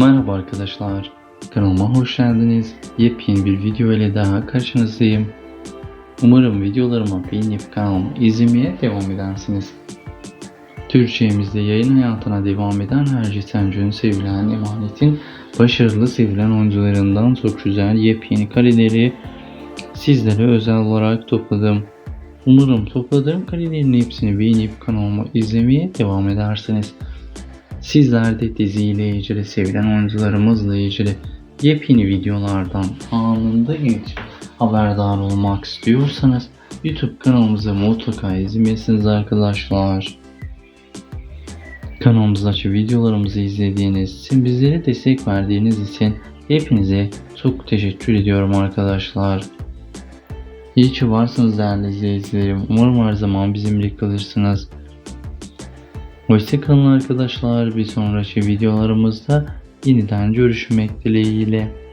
Merhaba arkadaşlar, kanalıma hoş geldiniz. Yepyeni bir video ile daha karşınızdayım. Umarım videolarımı beğenip kanalımı izlemeye devam edersiniz. Türkçemizde yayın hayatına devam eden Herci Sencü'nün sevilen emanetin başarılı sevilen oyuncularından çok güzel yepyeni kareleri sizlere özel olarak topladım. Umarım topladığım karelerin hepsini beğenip kanalıma izlemeye devam edersiniz. Sizler de diziyle ilgili, sevilen oyuncularımızla ilgili yepyeni videolardan anında ilk haberdar olmak istiyorsanız YouTube kanalımızı mutlaka izlemesiniz arkadaşlar. Kanalımızdaki videolarımızı izlediğiniz için, bizlere destek verdiğiniz için hepinize çok teşekkür ediyorum arkadaşlar. İyi ki varsınız değerli izleyicilerim. Umarım her zaman bizimle kalırsınız. Hoşçakalın arkadaşlar. Bir sonraki videolarımızda yeniden görüşmek dileğiyle.